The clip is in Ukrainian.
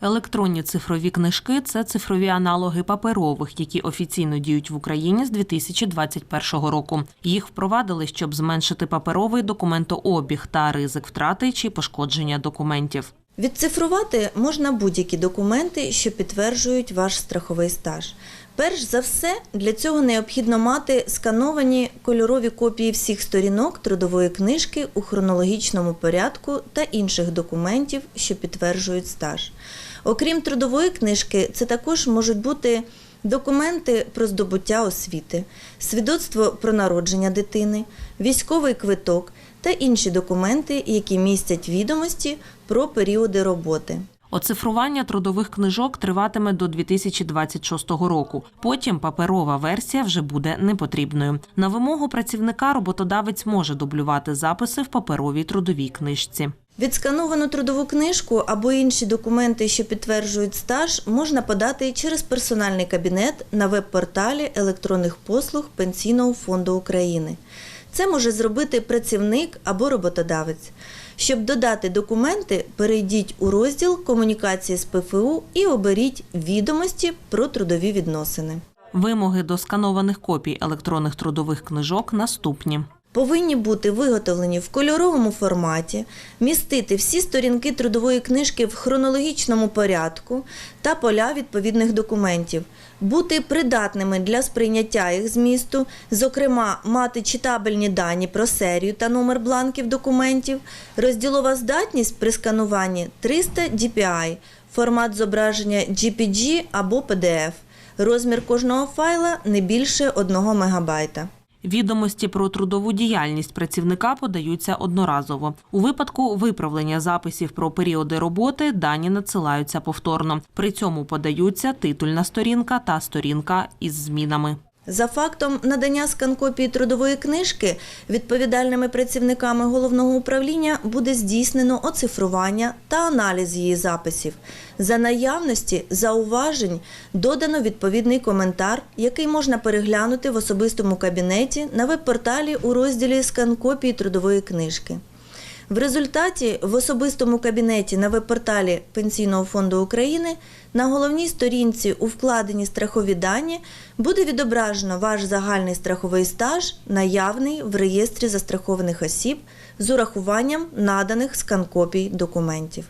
Електронні цифрові книжки це цифрові аналоги паперових, які офіційно діють в Україні з 2021 року. Їх впровадили, щоб зменшити паперовий документообіг та ризик втрати чи пошкодження документів. Відцифрувати можна будь-які документи, що підтверджують ваш страховий стаж. Перш за все, для цього необхідно мати скановані кольорові копії всіх сторінок трудової книжки у хронологічному порядку та інших документів, що підтверджують стаж. Окрім трудової книжки, це також можуть бути документи про здобуття освіти, свідоцтво про народження дитини, військовий квиток та інші документи, які містять відомості про періоди роботи. Оцифрування трудових книжок триватиме до 2026 року. Потім паперова версія вже буде непотрібною. На вимогу працівника роботодавець може дублювати записи в паперовій трудовій книжці. Відскановану трудову книжку або інші документи, що підтверджують стаж, можна подати через персональний кабінет на веб-порталі електронних послуг Пенсійного фонду України. Це може зробити працівник або роботодавець. Щоб додати документи, перейдіть у розділ Комунікації з ПФУ і оберіть відомості про трудові відносини. Вимоги до сканованих копій електронних трудових книжок наступні. Повинні бути виготовлені в кольоровому форматі, містити всі сторінки трудової книжки в хронологічному порядку та поля відповідних документів, бути придатними для сприйняття їх змісту, зокрема, мати читабельні дані про серію та номер бланків документів, розділова здатність при скануванні 300 DPI, формат зображення JPG або PDF. Розмір кожного файла не більше 1 МБ. Відомості про трудову діяльність працівника подаються одноразово. У випадку виправлення записів про періоди роботи дані надсилаються повторно. При цьому подаються титульна сторінка та сторінка із змінами. За фактом надання скан-копії трудової книжки відповідальними працівниками головного управління буде здійснено оцифрування та аналіз її записів. За наявності зауважень додано відповідний коментар, який можна переглянути в особистому кабінеті на веб-порталі у розділі скан-копії трудової книжки. В результаті в особистому кабінеті на веб-порталі Пенсійного фонду України на головній сторінці у вкладені страхові дані буде відображено ваш загальний страховий стаж, наявний в реєстрі застрахованих осіб з урахуванням наданих скан-копій документів.